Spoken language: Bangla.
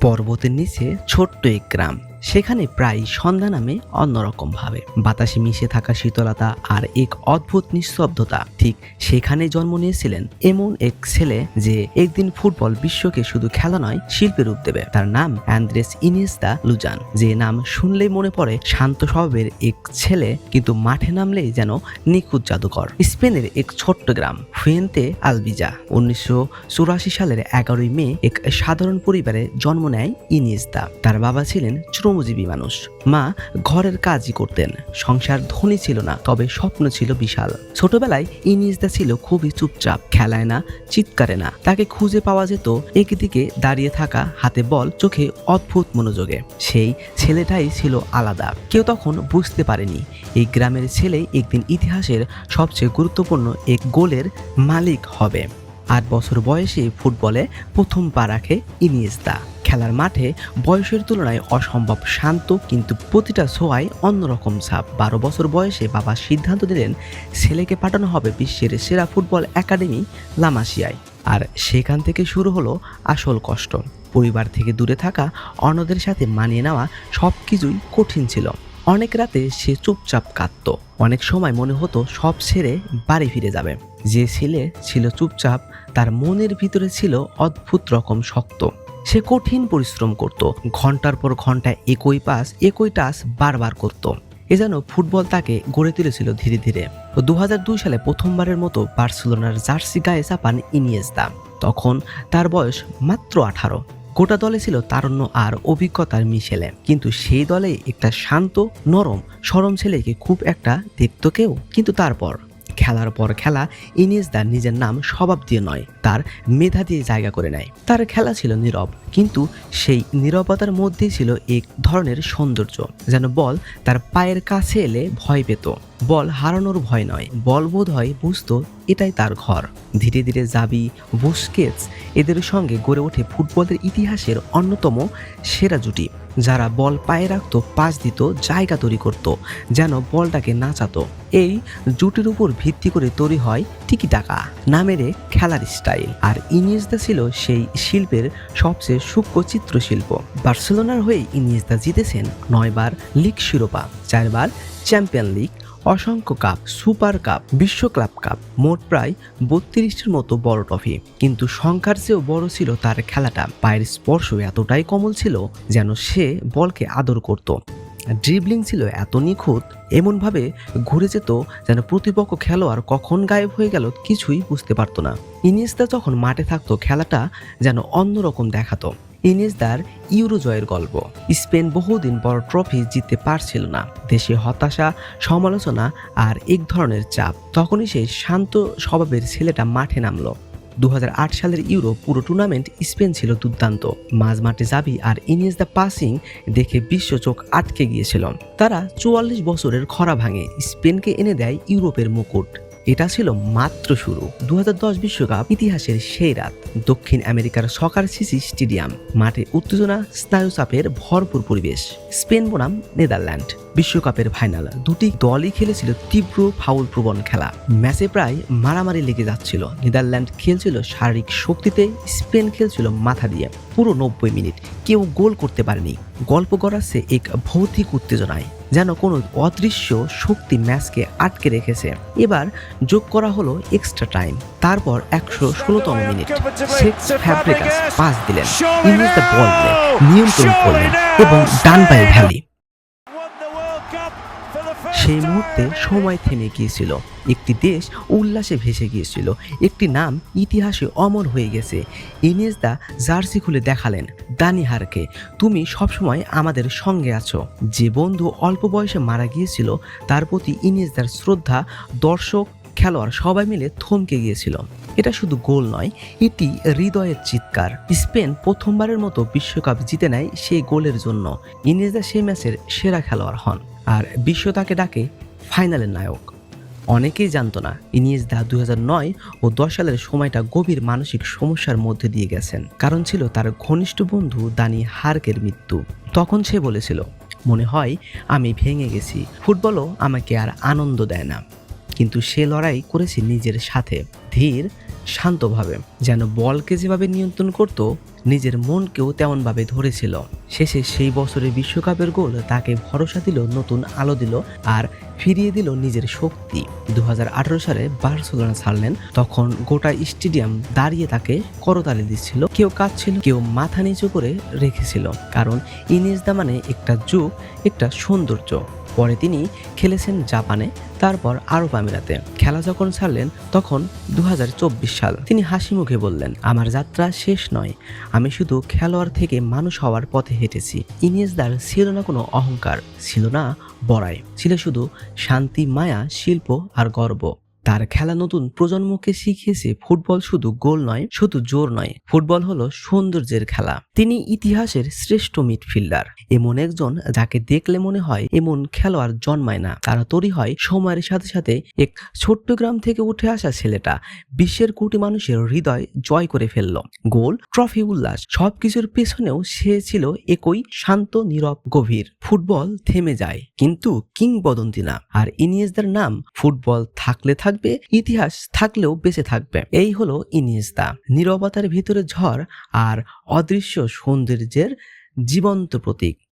পর্বতের নিচে ছোট্ট এক গ্রাম। সেখানে প্রায় সন্ধ্যা নামে অন্যরকম ভাবে। বাতাসে মিশে থাকা শীতলতা আর এক অদ্ভুত নিস্তব্ধতা ঠিক সেখানে জন্ম নিয়েছিলেন এমন এক ছেলে যে একদিন ফুটবল বিশ্বকে শুধু খেলা নয়, শিল্পে রূপ দেবে। তার নাম অ্যান্দ্রেস ইনিয়েস্তা লুজান, যে নাম শুনলেই মনে পড়ে শান্ত স্বভাবের এক ছেলে, কিন্তু মাঠে নামলেই যেন নিখুঁত জাদুকর। স্পেনের এক ছোট্ট গ্রাম, ফুয়েন্তে আলবিজা। উনিশশো চুরাশি সালের এগারোই মে এক সাধারণ পরিবারে জন্ম নেয় ইনিয়েস্তা। তার বাবা ছিলেন শ্রমজীবী মানুষ। মা ঘরের কাজই করতেন। সংসার ধনী ছিল না, তবে স্বপ্ন ছিল বিশাল। ছোটবেলায় ইনিয়েস্তা ছিল খুবই চুপচাপ, খেলায় না, চিৎকারে না। তাকে খুঁজে পাওয়া যেত একদিকে দাঁড়িয়ে থাকা হাতে বল, চোখে অদ্ভুত মনোযোগে। সেই ছেলেটাই ছিল আলাদা। কেউ তখন বুঝতে পারেনি, এই গ্রামের ছেলে একদিন ইতিহাসের সবচেয়ে গুরুত্বপূর্ণ এক গোলের মালিক হবে। আট বছর বয়সে ফুটবলে প্রথম পা রাখে ইনিয়েস্তা। খেলার মাঠে বয়সের তুলনায় অসম্ভব শান্ত কিন্তু প্রতিটা ছোঁয়ায় অন্যরকম ছাপ। বারো বছর বয়সে বাবা সিদ্ধান্ত দিলেন ছেলেকে পাঠানো হবে বিশ্বের সেরা ফুটবল একাডেমি লামাসিয়ায়। আর সেখান থেকে শুরু হলো আসল কষ্ট। পরিবার থেকে দূরে থাকা অন্যদের সাথে মানিয়ে নেওয়া সব কিছুই কঠিন ছিল। অনেক রাতে সে চুপচাপ কাঁদত। অনেক সময় মনে হতো সব ছেড়ে বাড়ি ফিরে যাবে। যে ছেলে ছিল চুপচাপ, তার মনের ভিতরে ছিল অদ্ভুত রকম শক্ত। সে কঠিন পরিশ্রম করত। ঘণ্টার পর ঘণ্টা একই পাস, একই টাস বারবার করত। এ যেন ফুটবল তাকে গড়ে তুলেছিল ধীরে ধীরে। দু হাজার দুই সালে প্রথমবারের মতো বার্সেলোনার জার্সি গায়ে চাপান ইনিয়েস্তা। তখন তার বয়স মাত্র আঠারো। গোটা দলে ছিল তারুণ্য আর অভিজ্ঞতার মিশেলে। কিন্তু সেই দলে একটা শান্ত, নরম, সরম ছেলেকে খুব একটা দেখত কেউ। কিন্তু তারপর, খেলার পর খেলা ইনিয়েস্তা নিজের নাম স্বভাব দিয়ে নয়। তার মেধা দিয়ে জায়গা করে নেয়। তার খেলা ছিল নীরব কিন্তু সেই নীরবতার মধ্যেই ছিল এক ধরনের সৌন্দর্য, যেন বল তার পায়ের কাছে এলে ভয় পেত। বল হারানোর ভয় নয়, বল বোধ হয় বুঝতো এটাই তার ঘর। ধীরে ধীরে জাবি, বুস্কেটস এদের সঙ্গে গড়ে ওঠে ফুটবলের ইতিহাসের অন্যতম সেরা জুটি, যারা বল পায়ে রাখত পাস দিত, জায়গা তৈরি করত, যেন বলটাকে নাচাতো। এই জুটির উপর ভিত্তি করে তৈরি হয় টিকি টাকা নামের খেলার স্টাইল। আর ইনিয়েস্তা ছিল সেই শিল্পের সবচেয়ে সূক্ষ্ম চিত্রশিল্প বার্সেলোনার হয়ে ইনিয়েস্তা জিতেছেন নয়বার লিগ শিরোপা, চারবার চ্যাম্পিয়ন লিগ, অসংখ্য কাপ, সুপার কাপ, বিশ্ব ক্লাব কাপ, মোট প্রায় বত্রিশটির মতো বড় ট্রফি। কিন্তু সংখ্যার চেয়েও বড় ছিল তার খেলাটা। পায়ের স্পর্শ এতটাই কমল ছিল যেন সে বলকে আদর করত। ড্রিবলিং ছিল এত নিখুঁত, এমনভাবে ঘুরে যেত যেন প্রতিপক্ষ খেলোয়াড় কখন গায়েব হয়ে গেল কিছুই বুঝতে পারতো না। ইনিয়েস্তা যখন মাঠে থাকতো, খেলাটা যেন অন্যরকম দেখাতো। ইনিয়েস্তার ইউরো জয়ের গল্প। স্পেন বহুদিন বড় ট্রফি জিততে পারছিল না। দেশে হতাশা, সমালোচনা আর এক ধরনের চাপ। তখনই সেই শান্ত স্বভাবের ছেলেটা মাঠে নামলো। দু হাজার আট সালের ইউরো পুরো টুর্নামেন্ট স্পেন ছিল দুর্দান্ত। মাঝ মাঠে যাবি আর ইনিয়েস দ্য পাসিং দেখে বিশ্ব চোখ আটকে গিয়েছিল। তারা চুয়াল্লিশ বছরের খরা ভাঙে স্পেনকে এনে দেয় ইউরোপের মুকুট। এটা ছিল মাত্র শুরু। দু বিশ্বকাপ ইতিহাসের সেই রাত। দক্ষিণ আমেরিকার সকার সিসি স্টেডিয়াম। মাঠে উত্তেজনা, স্নায়ুচাপের ভরপুর পরিবেশ। স্পেন বনাম নেদারল্যান্ড। বিশ্বকাপের ফাইনাল। দুটি দলই খেলেছিল তীব্র ফাউল প্রবণ খেলা। ম্যাচে প্রায় মারামারি লেগে যাচ্ছিল। নেদারল্যান্ড খেলছিল শারীরিক শক্তিতে, স্পেন খেলছিল মাথা দিয়ে। পুরো নব্বই মিনিট কেউ গোল করতে পারেনি। গল্প গড়াচ্ছে এক ভৌতিক উত্তেজনায়, যেন কোনো অদৃশ্য শক্তি ম্যাচকে আটকে রেখেছে। এবার যোগ করা হলো এক্সট্রা টাইম। তারপর একশো ষোলোতম মিনিট। ফ্যাব্রিকাস পাস দিলেন। নিয়ন্ত্রণ করলেন এবং ডান পায়ে ভ্যালি। সেই মুহূর্তে সময় থেমে গিয়েছিল। একটি দেশ উল্লাসে ভেসে গিয়েছিল। একটি নাম ইতিহাসে অমর হয়ে গেছে। ইনিয়েস্তা জার্সি খুলে দেখালেন দানিহারকে তুমি সবসময় আমাদের সঙ্গে আছো। যে বন্ধু অল্প বয়সে মারা গিয়েছিল, তার প্রতি ইনিয়েস্তার শ্রদ্ধা, দর্শক, খেলোয়াড় সবাই মিলে থমকে গিয়েছিল। এটা শুধু গোল নয়, এটি হৃদয়ের চিৎকার। স্পেন প্রথমবারের মতো বিশ্বকাপ জিতে নেয় সেই গোলের জন্য। ইনিয়েস্তা সেই ম্যাচের সেরা খেলোয়াড় হন। আর বিশ্ব তাকে ডাকে ফাইনালের নায়ক। অনেকেই জানতো না ইনিয়েসদা দুই নয় ও দশ সালের সময়টা গভীর মানসিক সমস্যার মধ্যে দিয়ে গেছেন। কারণ ছিল তার ঘনিষ্ঠ বন্ধু দানি হার্কের মৃত্যু। তখন সে বলেছিল, মনে হয় আমি ভেঙে গেছি। ফুটবলও আমাকে আর আনন্দ দেয় না। কিন্তু সে লড়াই করেছে নিজের সাথে। ধীর শান্তভাবে, যেন বলকে যেভাবে নিয়ন্ত্রণ করত, নিজের মনকেও তেমনভাবে ধরেছিল। শেষে সেই বছরের বিশ্বকাপের গোল তাকে ভরসা দিল, নতুন আলো দিল আর ফিরিয়ে দিল নিজের শক্তি। দু হাজার আঠারো সালে বার্সেলোনা ছাড়লেন, তখন গোটা স্টেডিয়াম দাঁড়িয়ে তাকে করতালি দিচ্ছিল। কেউ কাঁদছিল, কেউ মাথা নিচু করে রেখেছিল, কারণ ইনিয়েজদা মানে একটা যুগ, একটা সৌন্দর্য। পরে তিনি খেলেছেন জাপানে, তারপর আরব আমিরাতে। খেলা যখন ছাড়লেন, তখন দু হাজার চব্বিশ সাল। তিনি হাসি মুখে বললেন, আমার যাত্রা শেষ নয়। আমি শুধু খেলোয়াড় থেকে মানুষ হওয়ার পথে হেঁটেছি। ইনিয়েসদার ছিল না কোনো অহংকার, ছিল না বড়াই। ছিল শুধু শান্তি, মায়া, শিল্প আর গর্ব। তার খেলা নতুন প্রজন্মকে শিখিয়েছে ফুটবল শুধু গোল নয়, শুধু জোর নয়। ফুটবল হলো সৌন্দর্যের খেলা। তিনি ইতিহাসের শ্রেষ্ঠ মিডফিল্ডার। এমন একজন যাকে দেখলে মনে হয় এমন খেলোয়াড় জন্মায় না। তারা তৈরি হয় সময়ের সাথে সাথে এক ছোট্ট গ্রাম থেকে উঠে আসা ছেলেটা বিশ্বের কোটি মানুষের হৃদয় জয় করে ফেলল। গোল, ট্রফি, উল্লাস সবকিছুর পেছনেও সে ছিল একই শান্ত, নীরব, গভীর। ফুটবল থেমে যায়, কিন্তু কিংবদন্তি না। আর ইনিয়েসদার নাম ফুটবল থাকলে থাকবে ইতিহাস থাকলেও বেঁচে থাকবে। এই হলো ইনিয়েস্তা। নিরবতার ভিতরে ঝড় আর অদৃশ্য সৌন্দর্যের জীবন্ত প্রতীক।